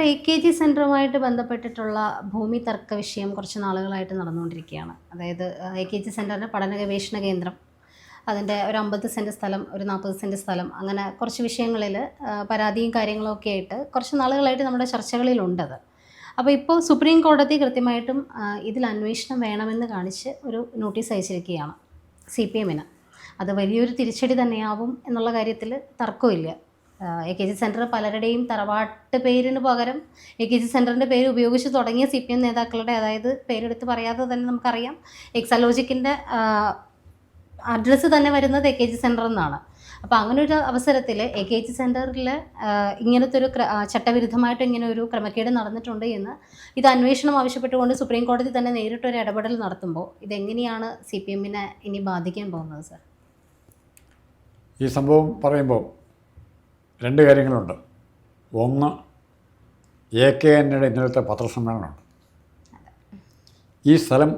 Sir A K G സെന്ററുമായിട്ട് ബന്ധപ്പെട്ടിട്ടുള്ള ഭൂമി തർക്ക വിഷയം കുറച്ച് നാളുകളായിട്ട് നടന്നുകൊണ്ടിരിക്കുകയാണ്. അതായത് എ കെ ജി സെന്ററിന്റെ പഠന ഗവേഷണ കേന്ദ്രം അതിന്റെ ഒരു അമ്പത് സെന്റ് സ്ഥലം ഒരു നാൽപ്പത് സെന്റ് സ്ഥലം അങ്ങനെ കുറച്ച് വിഷയങ്ങളിൽ പരാതിയും കാര്യങ്ങളും ഒക്കെ ആയിട്ട് കുറച്ച് നാളുകളായിട്ട് നമ്മുടെ ചർച്ചകളിലുണ്ടത് അപ്പോൾ ഇപ്പോൾ സുപ്രീം കോടതി കൃത്യമായിട്ടും ഇതിൽ അന്വേഷണം വേണമെന്ന് കാണിച്ച് ഒരു നോട്ടീസ് അയച്ചിരിക്കുകയാണ് സി പി എമ്മിന്. അത് വലിയൊരു തിരിച്ചടി തന്നെയാവും എന്നുള്ള കാര്യത്തിൽ തർക്കമില്ല എ കെ ജി സെന്റർ പലരുടെയും തറവാട്ട് പേരിന് പകരം എ കെ ജി സെന്ററിന്റെ പേര് ഉപയോഗിച്ച് തുടങ്ങിയ സി പി എം നേതാക്കളുടെ അതായത് പേരെടുത്ത് പറയാതെ തന്നെ നമുക്കറിയാം എക്സാലോജിക്കിന്റെ അഡ്രസ്സ് തന്നെ വരുന്നത് എ കെ ജി സെന്റർ എന്നാണ് അപ്പോൾ അങ്ങനെ ഒരു അവസരത്തിൽ എ കെ ജി സെന്ററിൽ ഇങ്ങനത്തെ ഒരു ചട്ടവിരുദ്ധമായിട്ട് ഇങ്ങനെ ഒരു ക്രമക്കേട് നടന്നിട്ടുണ്ട് എന്ന് ഇത് അന്വേഷണം ആവശ്യപ്പെട്ടുകൊണ്ട് സുപ്രീം കോടതി തന്നെ നേരിട്ടൊരു ഇടപെടൽ നടത്തുമ്പോൾ ഇതെങ്ങനെയാണ് സി പി എമ്മിനെ ഇനി ബാധിക്കാൻ പോകുന്നത് സർ? ഈ സംഭവം പറയുമ്പോൾ രണ്ട് കാര്യങ്ങളുണ്ട്. ഒന്ന് എ കെ എന്നയുടെ ഇന്നലത്തെ പത്രസമ്മേളനമുണ്ട് ഈ സ്ഥലം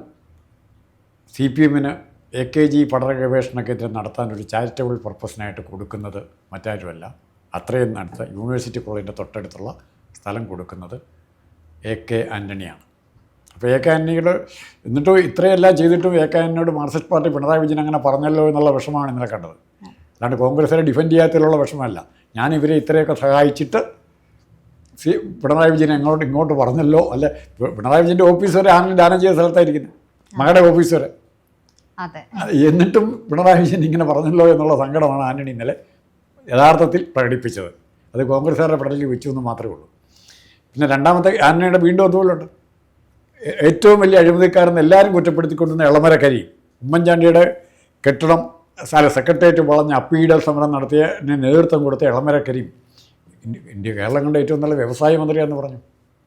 സി പി എമ്മിന് എ കെ ജി പഠന ഗവേഷണ കേന്ദ്രം നടത്താൻ ഒരു ചാരിറ്റബിൾ പർപ്പസിനായിട്ട് കൊടുക്കുന്നത് മറ്റാരുമല്ല. അത്രയും അടുത്ത യൂണിവേഴ്സിറ്റി കോളേജിന്റെ തൊട്ടടുത്തുള്ള സ്ഥലം കൊടുക്കുന്നത് എ കെ ആന്റണിയാണ് അപ്പോൾ എ കെ ആന്റണിയുടെ എന്നിട്ടും ഇത്രയെല്ലാം ചെയ്തിട്ടും എ കെ ആന്റണിയോട് മാർക്സിസ്റ്റ് പാർട്ടി പിണറായി വിജയൻ അങ്ങനെ പറഞ്ഞല്ലോ എന്നുള്ള വിഷമമാണ് ഇന്നലെ കണ്ടത്. അല്ലാണ്ട് കോൺഗ്രസിനെ ഡിഫെൻഡ് ചെയ്യാത്തതിലുള്ള വിഷമമല്ല. ഞാൻ ഇവരെ ഇത്രയൊക്കെ സഹായിച്ചിട്ട് സി പിണറായി വിജയൻ എങ്ങോട്ട് ഇങ്ങോട്ട് പറഞ്ഞല്ലോ? അല്ലെ പിണറായി വിജയന്റെ ഓഫീസ് വരെ ആണെങ്കിലും ദാനം ചെയ്ത സ്ഥലത്തായിരിക്കുന്നത് മകളുടെ ഓഫീസ് വരെ. എന്നിട്ടും പിണറായി വിജയൻ ഇങ്ങനെ പറഞ്ഞല്ലോ എന്നുള്ള സങ്കടമാണ് ആന്റണി ഇന്നലെ യഥാർത്ഥത്തിൽ പ്രകടിപ്പിച്ചത്. അത് കോൺഗ്രസ്സുകാരുടെ പടലിൽ വെച്ചു എന്ന് മാത്രമേ ഉള്ളൂ. പിന്നെ രണ്ടാമത്തെ ആന്റണിയുടെ വീണ്ടും അതുപോലുണ്ട്. ഏറ്റവും വലിയ അഴിമതിക്കാരെന്ന് എല്ലാവരും കുറ്റപ്പെടുത്തിക്കൊണ്ടിരുന്ന ഇളമരക്കരി ഉമ്മൻചാണ്ടിയുടെ കെട്ടിടം സ്ഥല സെക്രട്ടേറിയറ്റ് വളഞ്ഞ് അപ്പീഡൽ സമരം നടത്തിയ നേതൃത്വം കൊടുത്ത ഇളമര കരീം ഇന്ത്യ കേരളം കണ്ട ഏറ്റവും നല്ല വ്യവസായ മന്ത്രിയാണെന്ന് പറഞ്ഞു.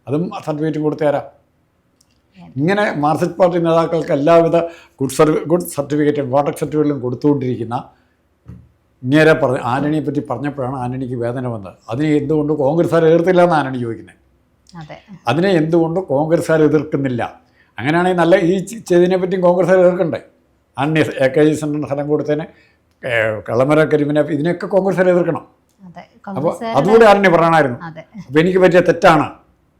അതും സർട്ടിഫിക്കറ്റും കൊടുത്തേരാ ഇങ്ങനെ മാർക്സിസ്റ്റ് പാർട്ടി നേതാക്കൾക്ക് എല്ലാവിധ ഗുഡ് സർവി ഗുഡ് സർട്ടിഫിക്കറ്റും വാട്ടർ സർട്ടിഫിക്കറ്റും കൊടുത്തുകൊണ്ടിരിക്കുന്ന ഇങ്ങേരെ പറഞ്ഞ ആന്റണിയെ പറ്റി പറഞ്ഞപ്പോഴാണ് ആന്റണിക്ക് വേദന വന്നത്. അതിനെ എന്തുകൊണ്ട് കോൺഗ്രസ്സുകാർ എതിർത്തില്ല എന്ന് ആന്റണി ചോദിക്കുന്നത് അതെ. അതിനെ എന്തുകൊണ്ട് കോൺഗ്രസ്സുകാർ എതിർക്കുന്നില്ല? അങ്ങനെയാണെങ്കിൽ നല്ല ഈ ചെയ്തതിനെ പറ്റിയും കോൺഗ്രസ്സുകാർ എതിർക്കണ്ടേ? ആന്റണി എ കെ ജി സെന്ററിന് സ്ഥലം കൊടുത്തതിന് കളമര കരിമിനെ ഇതിനെയൊക്കെ കോൺഗ്രസ് എതിർക്കണം. അപ്പോൾ അതുകൂടി ആന്റണി പറയണമായിരുന്നു? അപ്പോൾ എനിക്ക് പറ്റിയ തെറ്റാണ്.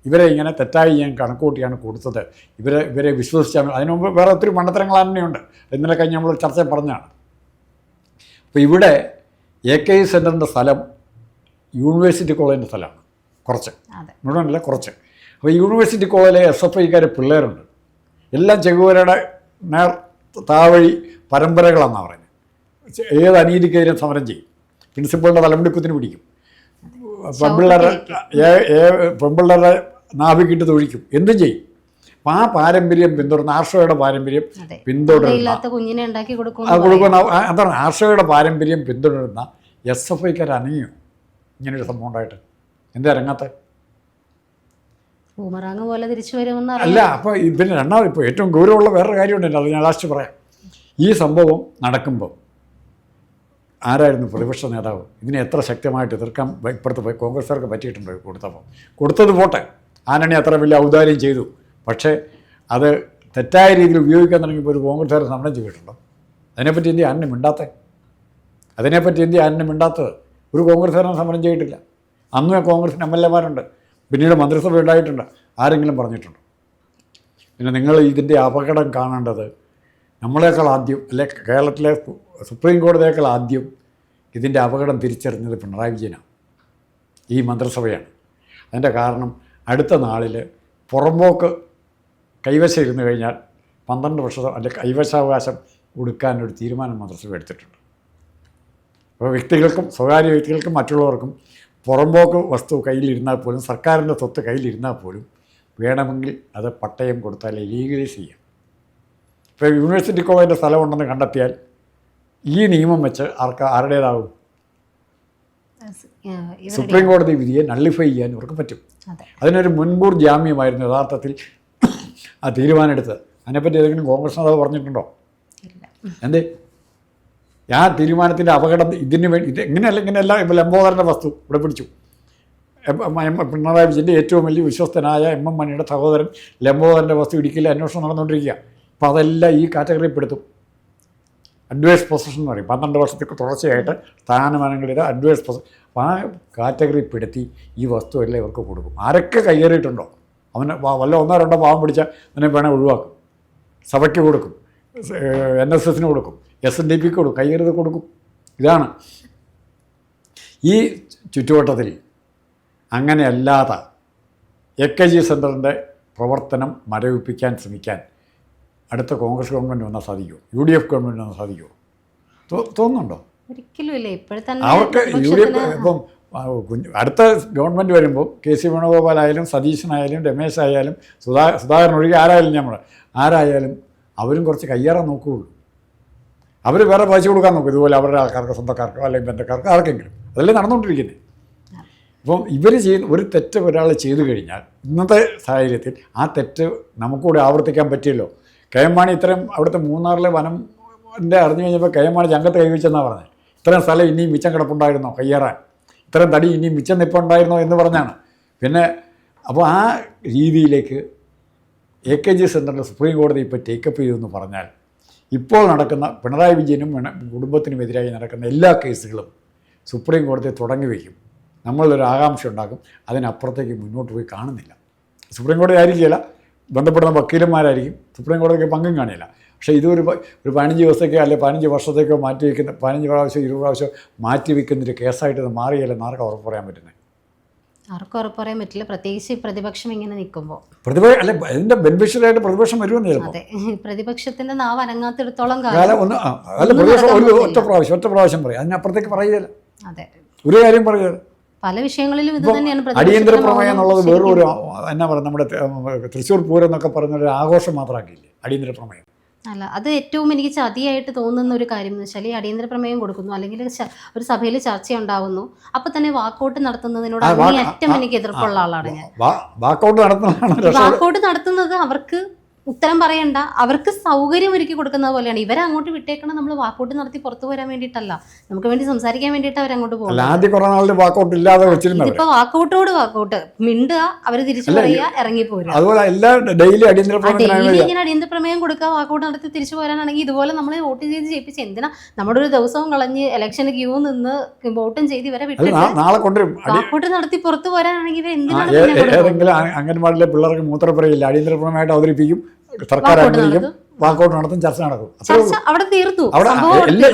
ഇവരെ ഇങ്ങനെ തെറ്റായി ഞാൻ കണക്കൂട്ടിയാണ് കൊടുത്തത്. ഇവരെ ഇവരെ വിശ്വസിച്ചാണ് അതിനു മുമ്പ് വേറെ ഒത്തിരി മണ്ടത്തരങ്ങൾ തന്നെയുണ്ട് ഇന്നലെ കഴിഞ്ഞ് നമ്മൾ ചർച്ച പറഞ്ഞാണ് അപ്പോൾ ഇവിടെ എ കെ ഇ സെന്ററിന്റെ സ്ഥലം യൂണിവേഴ്സിറ്റി കോളേജിന്റെ സ്ഥലമാണ്. കുറച്ച്. മുഴുവനല്ല കുറച്ച്. അപ്പോൾ യൂണിവേഴ്സിറ്റി കോളേജിലെ എസ് എഫ് ഐക്കാർ പിള്ളേരുണ്ട്. എല്ലാം ചെകുവരയുടെ നേർ താവഴി പരമ്പരകളാണെന്നാണ് പറയുന്നത്. ഏത് അനീതിക്കെതിരെ സമരം ചെയ്യും. പ്രിൻസിപ്പളിന്റെ തലമുടിക്കുത്തിന് പിടിക്കും. പെമ്പിള്ളേരെ പെമ്പിള്ളേരുടെ നാഭിക്കിട്ട് തൊഴിക്കും. എന്തും ചെയ്യും. അപ്പം ആ പാരമ്പര്യം പിന്തുടർന്ന് ആർഷയുടെ പാരമ്പര്യം പിന്തുടരുന്ന ഇല്ലാത്ത കുഞ്ഞിനെ കൊടുക്കുന്ന എന്താണ് ആർഷയുടെ പാരമ്പര്യം പിന്തുടരുന്ന എസ് എഫ് ഐക്കാർ അനങ്ങിയോ ഇങ്ങനൊരു സംഭവം ഉണ്ടായിട്ട്. എന്താ ഇറങ്ങാത്ത ബൂമറാങ് പോലെ തിരിച്ചു വരുമെന്ന് അല്ല അപ്പൊ അപ്പോൾ പിന്നെ രണ്ടാമത് ഇപ്പൊ ഏറ്റവും ഗൗരവമുള്ള വേറൊരു കാര്യമുണ്ടല്ലോ അത് ഞാൻ ലാസ്റ്റ് പറയാം. ഈ സംഭവം നടക്കുമ്പോൾ ആരായിരുന്നു പ്രതിപക്ഷ നേതാവ്? ഇതിനെ എത്ര ശക്തമായിട്ട് എതിർക്കാൻ ഇപ്പുറത്ത് കോൺഗ്രസ്സുകാർക്ക് പറ്റിയിട്ടുണ്ട് കൊടുത്തപ്പോൾ കൊടുത്തത് പോട്ടെ. ആനണി അത്ര വലിയ ഔദാര്യം ചെയ്തു. പക്ഷേ അത് തെറ്റായ രീതിയിൽ ഉപയോഗിക്കാൻ തുടങ്ങിയപ്പോൾ ഒരു കോൺഗ്രസ്സുകാരെ സമരം ചെയ്തിട്ടുണ്ടോ? അതിനെപ്പറ്റി എന്തി ആന്റണി മിണ്ടാത്തേ? അതിനെപ്പറ്റി എന്തി ആന്റണി മിണ്ടാത്തത്? ഒരു കോൺഗ്രസ്സുകാരനെ സമരം ചെയ്തിട്ടില്ല. അന്നേ കോൺഗ്രസിന് എം എൽ എമാരുണ്ട് പിന്നീട് മന്ത്രിസഭ ഉണ്ടായിട്ടുണ്ട്. ആരെങ്കിലും പറഞ്ഞിട്ടുണ്ട്? പിന്നെ നിങ്ങൾ ഇതിന്റെ അപകടം കാണേണ്ടത് നമ്മളേക്കാൾ ആദ്യം അല്ലെ കേരളത്തിലെ സുപ്രീം കോടതിയേക്കാൾ ആദ്യം ഇതിന്റെ അപകടം തിരിച്ചറിഞ്ഞത് പിണറായി വിജയനാണ്. ഈ മന്ത്രിസഭയാണ്. അതിന്റെ കാരണം അടുത്ത നാളിൽ പുറമ്പോക്ക് കൈവശം ഇരുന്ന് കഴിഞ്ഞാൽ പന്ത്രണ്ട് വർഷം അല്ലെ കൈവശാവകാശം കൊടുക്കാനൊരു തീരുമാനം മന്ത്രിസഭ എടുത്തിട്ടുണ്ട്. അപ്പോൾ വ്യക്തികൾക്കും സ്വകാര്യ വ്യക്തികൾക്കും മറ്റുള്ളവർക്കും പുറമ്പോക്ക് വസ്തു കയ്യിലിരുന്നാൽ പോലും സർക്കാരിന്റെ സ്വത്ത് കയ്യിലിരുന്നാൽ പോലും വേണമെങ്കിൽ അത് പട്ടയം കൊടുത്താൽ ലീഗലൈസ് ചെയ്യാം. ഇപ്പോൾ യൂണിവേഴ്സിറ്റി കോളേജിന്റെ സ്ഥലമുണ്ടെന്ന് കണ്ടെത്തിയാൽ ഈ നിയമം വെച്ച് ആർക്ക് ആരുടേതാവും? സുപ്രീം കോടതി വിധിയെ നള്ളിഫൈ ചെയ്യാൻ ഇവർക്ക് പറ്റും. അതെ. അതിനൊരു മുൻകൂർ ജാമ്യമായിരുന്നു യഥാർത്ഥത്തിൽ ആ തീരുമാനം എടുത്തത് അതിനെപ്പറ്റി ഏതെങ്കിലും കോൺഗ്രസ് നേതാവ് പറഞ്ഞിട്ടുണ്ടോ? എന്തേ? ആ തീരുമാനത്തിന്റെ അപകടം ഇതിന് വേണ്ടി ഇത് എങ്ങനെയല്ല ഇങ്ങനെയല്ല ലംബോദരന്റെ വസ്തു ഇവിടെ പിടിച്ചു. പിണറായി വിജയന്റെ ഏറ്റവും വലിയ വിശ്വസ്തനായ എം എം മണിയുടെ സഹോദരൻ ലംബോദരന്റെ വസ്തു ഇടുക്കിയിൽ അന്വേഷണം നടന്നുകൊണ്ടിരിക്കുക. അപ്പോൾ അതെല്ലാം ഈ കാറ്റഗറിയിൽ പെടുത്തും അഡ്വൈസ് പൊസിഷൻ എന്ന് പറയും. പന്ത്രണ്ട് വർഷത്തേക്ക് തുടർച്ചയായിട്ട് സ്ഥാനമാനങ്ങളിലെ അഡ്വൈസ് പൊസിഷൻ അപ്പം ആ കാറ്റഗറി പെടുത്തി ഈ വസ്തു എല്ലാം ഇവർക്ക് കൊടുക്കും. ആരൊക്കെ കയ്യേറിയിട്ടുണ്ടോ? അവനെ വല്ല ഒന്നോ രണ്ടോ പാവം പിടിച്ചാൽ അവനെ വേണേൽ ഒഴിവാക്കും. സഭയ്ക്ക് കൊടുക്കും. എൻ എസ് എസിന് കൊടുക്കും. എസ് എൻ ഡി പിക്ക് കൊടുക്കും കൈകരുത് കൊടുക്കും. ഇതാണ്. ഈ ചുറ്റുവട്ടത്തിൽ അങ്ങനെയല്ലാതെ എ കെ ജി സെന്ററിന്റെ പ്രവർത്തനം മരവിപ്പിക്കാൻ ശ്രമിക്കാൻ അടുത്ത കോൺഗ്രസ് ഗവൺമെന്റ് വന്നാൽ സാധിക്കുമോ? യു ഡി എഫ് ഗവൺമെന്റ് വന്നാൽ സാധിക്കുമോ? തോന്നുന്നുണ്ടോ? ഇപ്പോഴത്തെ അവർക്ക് യു ഡി എഫ് ഇപ്പം കുഞ്ഞു അടുത്ത ഗവൺമെന്റ് വരുമ്പോൾ കെ സി വേണുഗോപാലായാലും സതീശനായാലും രമേശ് ആയാലും സുധാ സുധാകരൻ ഒഴികെ ആരായാലും നമ്മൾ ആരായാലും അവരും കുറച്ച് കയ്യേറാൻ നോക്കുകയുള്ളൂ അവർ വേറെ പൈസ കൊടുക്കാൻ നോക്കും. ഇതുപോലെ അവരുടെ ആൾക്കാർക്ക് സ്വന്തക്കാർക്കോ അല്ലെങ്കിൽ ബന്ധക്കാർക്കോ ആർക്കെങ്കിലും. അതല്ലേ നടന്നുകൊണ്ടിരിക്കുന്നത് അപ്പം ഇവർ ചെയ്യുന്ന ഒരു തെറ്റ് ഒരാൾ ചെയ്തു കഴിഞ്ഞാൽ ഇന്നത്തെ സാഹചര്യത്തിൽ ആ തെറ്റ് നമുക്കൂടെ ആവർത്തിക്കാൻ പറ്റിയല്ലോ. കെ എം മാണി ഇത്രയും അവിടുത്തെ മൂന്നാറിലെ വനം എന്റെ അറിഞ്ഞു കഴിഞ്ഞപ്പോൾ കെ എം മാണി ചങ്കത്ത് കൈവച്ചെന്നാണ് പറഞ്ഞത്. ഇത്രയും സ്ഥലം ഇനിയും മിച്ചം കിടപ്പുണ്ടായിരുന്നോ കയ്യേറാൻ? ഇത്രയും തടി ഇനിയും മിച്ചം നിപ്പുണ്ടായിരുന്നോ എന്ന് പറഞ്ഞാണ്. പിന്നെ അപ്പോൾ ആ രീതിയിലേക്ക് എ കെ ജി സെന്ററിൽ സുപ്രീം കോടതി ഇപ്പോൾ ടേക്കപ്പ് ചെയ്തു എന്ന് പറഞ്ഞാൽ ഇപ്പോൾ നടക്കുന്ന പിണറായി വിജയനും കുടുംബത്തിനുമെതിരായി നടക്കുന്ന എല്ലാ കേസുകളും സുപ്രീം കോടതി തുടങ്ങി വയ്ക്കും. നമ്മളൊരു ആകാംക്ഷ ഉണ്ടാക്കും. അതിനപ്പുറത്തേക്ക് മുന്നോട്ട് പോയി കാണുന്നില്ല. സുപ്രീം കോടതി ആയിരിക്കില്ല ബന്ധപ്പെടുന്ന വക്കീലന്മാരായിരിക്കും. സുപ്രീം കോടതിക്ക് പങ്കും കാണില്ല. പക്ഷേ ഇതൊരു ഒരു പതിനഞ്ച് ദിവസത്തേക്കോ അല്ലെങ്കിൽ പതിനഞ്ച് വർഷത്തേക്കോ മാറ്റി വയ്ക്കുന്ന പതിനഞ്ച് പ്രാവശ്യം ഇരുപത് പ്രാവശ്യം മാറ്റി വയ്ക്കുന്നൊരു കേസായിട്ട് ഇത് മാറിയല്ലെന്ന് ആർക്കും ഉറപ്പ് പറയാൻ പറ്റുന്നത്? ആർക്കും ഉറപ്പ് പറയാൻ പറ്റില്ല. പ്രത്യേകിച്ച് പ്രതിപക്ഷം ഇങ്ങനെ നിൽക്കുമ്പോൾ പ്രതിപക്ഷ അല്ല ഇതിന്റെ ബെനിഫിഷ്യലായിട്ട് പ്രതിപക്ഷം വരുമെന്ന് ചിലപ്പോൾ അതെ. പ്രതിപക്ഷത്തിന്റെ നാവ് അനങ്ങാത്തിടത്തോളം കാലം കാലം ഒന്ന് ആ, അല്ല ഒന്നും പ്രതിപക്ഷം ഒരു നടക്കാൻ ഒറ്റ പ്രാവശ്യം ഒറ്റ പ്രാവശ്യം പറയും. അതിനപ്പുറത്തേക്ക് പറയുകയില്ല. അതെ. ഒരു കാര്യം പറയുക. പല വിഷയങ്ങളിലും ഇത് തന്നെയാണ് അടിയന്തര പ്രമേയം എന്നുള്ളത് വേറൊരു എന്നാ പറയുക നമ്മുടെ ത- തൃശ്ശൂർ പൂരം എന്നൊക്കെ ഒരു ആഘോഷം മാത്രമാക്കിയില്ലേ? അടിയന്തര പ്രമേയം. അല്ല അത് ഏറ്റവും എനിക്ക് ചതിയായിട്ട് തോന്നുന്ന ഒരു കാര്യം എന്ന് വെച്ചാൽ ഈ അടിയന്തര പ്രമേയം കൊടുക്കുന്നു അല്ലെങ്കിൽ ഒരു സഭയിൽ ചർച്ച ഉണ്ടാവുന്നു അപ്പൊ തന്നെ വാക്കൗട്ട് നടത്തുന്നതിനോട് ഏറ്റവും അങ്ങേയറ്റം എനിക്ക് എതിർപ്പുള്ള ആളാണ് ഞാൻ. വാക്കൗട്ട് നടത്തുന്നത് അവർക്ക് ഉത്തരം പറയണ്ട. അവർക്ക് സൗകര്യം ഒരുക്കി കൊടുക്കുന്നത് പോലെയാണ്. ഇവരെ അങ്ങോട്ട് വിട്ടേക്കണം നമ്മൾ വാക്കൗട്ട് നടത്തി പുറത്തു വരാൻ വേണ്ടിയിട്ടല്ല. നമുക്ക് വേണ്ടി സംസാരിക്കാൻ വേണ്ടിയിട്ട് അവരങ്ങോട്ട് അങ്ങോട്ട് പോകും ആദ്യ കുറേ വാക്കൗട്ട് ഇല്ലാതെ ഇപ്പൊ വാക്കൗട്ടോട് വാക്കൗട്ട്. മിണ്ടുക അവർ തിരിച്ചു പറയുക ഇറങ്ങി പോരുക. അതുപോലെ എല്ലാ ഡെയിലി അടിയന്തര ഡെയിലി ഇങ്ങനെ അടിയന്തര പ്രമേയം കൊടുക്കുക വാക്കൗട്ട് നടത്തി തിരിച്ചു പോരാനാണെങ്കിൽ ഇതുപോലെ നമ്മൾ വോട്ട് ചെയ്ത് ജയിപ്പിച്ച് എന്തിനാ നമ്മുടെ ഒരു ദിവസവും കളഞ്ഞ് ഇലക്ഷന് ക്യൂ നിന്ന് വോട്ടും ചെയ്ത് ഇവരെ വിട്ടിട്ട് വാക്കൗട്ട് നടത്തി പുറത്തു പോരാനാണെങ്കിൽ ഇവർ എന്തിനാണ് ഏതെങ്കിലും അംഗൻവാടിയിലെ പിള്ളേർക്ക് മൂത്രപ്പുറയില്ല അടിയന്തര പ്രമേയമായിട്ട് അവതരിപ്പിക്കും. സർക്കാർ അനുവദിക്കും. വാക്കൗട്ട് നടത്തും ചർച്ച നടക്കും. അവിടെ തീർത്തു. അവിടെ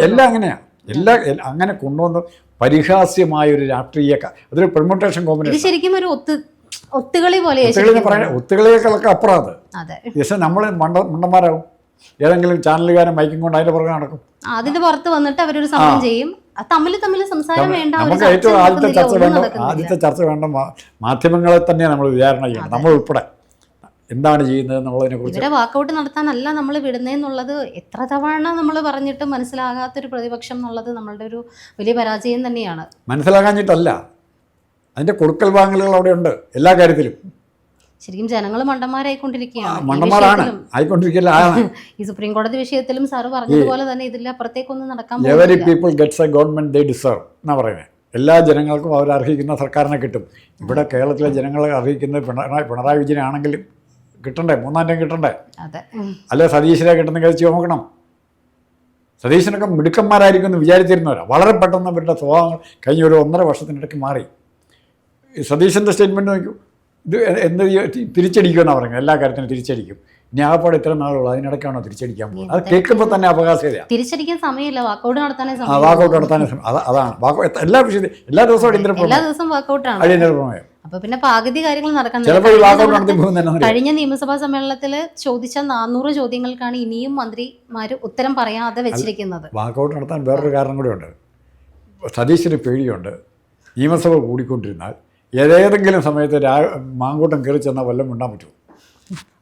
എല്ലാ അങ്ങനെയാണ് എല്ലാ അങ്ങനെ കൊണ്ടുവന്ന് പരിഹാസ്യമായ ഒരു രാഷ്ട്രീയ അതൊരു പെർമുട്ടേഷൻ കോമ്പനി കോമ്പിനേഷൻ ശരിക്കും ഒരു ഒത്തു ഒത്തുകളി പോലെ ഒത്തുകളി ഒത്തുകളികളൊക്കെ അപ്പുറം അത്. പക്ഷേ നമ്മൾ മണ്ട മണ്ടന്മാരാകും ഏതെങ്കിലും ചാനലുകാരൻ മൈക്കും കൊണ്ട് അതിന്റെ പുറകെ നടക്കും. അതിന്റെ പുറത്ത് വന്നിട്ട് അവരൊരു സമരം ചെയ്യും. തമ്മിൽ തമ്മിൽ സംസാരം വേണ്ട നമുക്ക് ഏറ്റവും ആദ്യത്തെ ചർച്ച വേണ്ട ആദ്യത്തെ ചർച്ച വേണ്ട മാധ്യമങ്ങളെ തന്നെ നമ്മൾ വിചാരണ ചെയ്യണം നമ്മൾ ഉൾപ്പെടെ. എന്താണ് ചെയ്യുന്നത് എന്നുള്ളതിനെ കുറിച്ച് ഇവിടെ വാക്കൗട്ട് നടത്താനല്ല നമ്മൾ വിടുന്നതെന്നുള്ളത് എത്ര തവണ നമ്മൾ പറഞ്ഞിട്ട് മനസ്സിലാകാത്തൊരു പ്രതിപക്ഷം എന്നുള്ളത് നമ്മളുടെ ഒരു വലിയ പരാജയം തന്നെയാണ്. മനസ്സിലാകാഞ്ഞിട്ടല്ല. അതിന്റെ കൊടുക്കൽ വാങ്ങലുകൾ അവിടെ ഉണ്ട് എല്ലാ കാര്യത്തിലും. ശരിക്കും ജനങ്ങൾ മണ്ടന്മാരായിക്കൊണ്ടിരിക്കുകയാണ്. ഈ മണ്ടന്മാരാണ്. വിഷയത്തിലും, ആയിക്കൊണ്ടിരിക്കില്ല ആണ് ഈ സുപ്രീം കോടതി വിഷയത്തിലും സാറ് പറഞ്ഞതുപോലെ തന്നെ ഇതിൽ അപ്പുറത്തേക്കൊന്നും നടക്കാൻ every people gets a government they deserve എന്നാ പറയുന്നത് എല്ലാ ജനങ്ങൾക്കും അവർ അർഹിക്കുന്ന സർക്കാരിനെ കിട്ടും. ഇവിടെ കേരളത്തിലെ ജനങ്ങളെ അർഹിക്കുന്നത് പിണറായി പിണറായി വിജയനാണെങ്കിലും കിട്ടണ്ടേ? മൂന്നാം ടൈം കിട്ടണ്ടേ. അല്ലെ സതീശനെ കിട്ടുന്ന കഴിച്ച് നോക്കണം സതീശനൊക്കെ മിടുക്കന്മാരായിരിക്കും എന്ന് വിചാരിച്ചിരുന്നവരാണ് വളരെ പെട്ടെന്ന് അവരുടെ സ്വഭാവങ്ങൾ കഴിഞ്ഞ ഒരു ഒന്നര വർഷത്തിനിടയ്ക്ക് മാറി. സതീശന്റെ സ്റ്റേറ്റ്മെന്റ് നോക്കൂ. ഇത് എന്ത് തിരിച്ചടിക്കുമെന്നാണ് പറഞ്ഞത് എല്ലാ കാര്യത്തിനും തിരിച്ചടിക്കും. ഇനി ആകപ്പാട് ഇത്ര നാളുള്ളൂ. അതിനിടയ്ക്കാണോ തിരിച്ചടിക്കാൻ പോകുന്നത്? അത് കേൾക്കുമ്പോൾ തന്നെ അപകാശതയാണ് തിരിച്ചടിക്കാൻ സമയമില്ല. വാക്കൗട്ട് നടത്താനേ ആ വാക്കൗട്ട് നടത്താനേ അതാണ് വാക്കൗട്ട് എല്ലാ വിഷയത്തിലും എല്ലാ ദിവസവും അടിയന്തര എല്ലാ പ്രമേയം ദിവസവും വാക്കൗട്ടാണ്. അടിയന്തര പ്രമേയം അപ്പൊ പിന്നെ പകുതി കാര്യങ്ങൾ നടക്കാൻ കഴിഞ്ഞ നിയമസഭാ സമ്മേളനത്തിൽ ചോദിച്ച നാനൂറ് ചോദ്യങ്ങൾക്കാണ് ഇനിയും മന്ത്രിമാർ ഉത്തരം പറയാതെ വെച്ചിരിക്കുന്നത്. വാക്കൗട്ട് നടത്താൻ വേറൊരു കാരണം കൂടെ ഉണ്ട്. സതീശന് പേടിയുണ്ട്. നിയമസഭ കൂടിക്കൊണ്ടിരുന്നാൽ ഏതേതെങ്കിലും സമയത്ത് രാ മാങ്കൂട്ടം കയറി ചെന്നാൽ വല്ലതും ഉണ്ടാൻ പറ്റുമോ?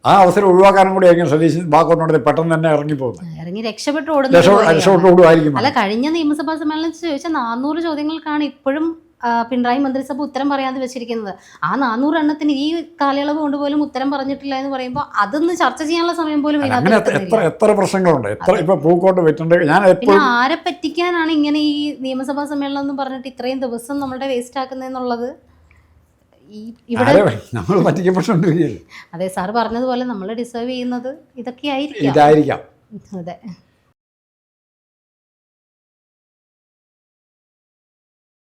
ആ അവസരം ഒഴിവാക്കാനും കൂടി ആയിരിക്കും സതീശൻ വാക്കൗട്ട് നടത്തി പെട്ടെന്ന് തന്നെ ഇറങ്ങി പോകുന്നത്. ഇറങ്ങി രക്ഷപ്പെട്ടു പോലെയാണ്. രക്ഷപ്പെട്ട് ഓടുമായിരിക്കും അല്ല കഴിഞ്ഞ നിയമസഭാ സമ്മേളനത്തിൽ ചോദിച്ച നാനൂറ് ചോദ്യങ്ങൾക്കാണ് ഇപ്പോഴും പിണറായി മന്ത്രിസഭ ഉത്തരം പറയാതെ വെച്ചിരിക്കുന്നത്. ആ നാനൂറ് എണ്ണത്തിന് ഈ കാലയളവ് കൊണ്ട് പോലും ഉത്തരം പറഞ്ഞിട്ടില്ല എന്ന് പറയുമ്പോൾ അതൊന്ന് ചർച്ച ചെയ്യാനുള്ള സമയം പോലും എത്ര- എത്ര പ്രശ്നങ്ങളുണ്ട്? എത്ര ഇപ്പൊ പൂക്കോട്ട് വെട്ടുണ്ട് ഞാൻ പിന്നെ ആരെ പറ്റിക്കാനാണ് ഇങ്ങനെ ഈ നിയമസഭാ സമ്മേളനം എന്ന് പറഞ്ഞിട്ട് ഇത്രയും ദിവസം നമ്മുടെ വേസ്റ്റ് ആക്കുന്നതെന്നുള്ളത് നമ്മൾ പറ്റിക്കപ്പെട്ടുകൊണ്ടിരിക്കുകയല്ലേ അതെ സാർ പറഞ്ഞതുപോലെ നമ്മൾ ഡിസേർവ് ചെയ്യുന്നത് ഇതൊക്കെ ആയിരിക്കും. ഇതായിരിക്കാം. അതെ.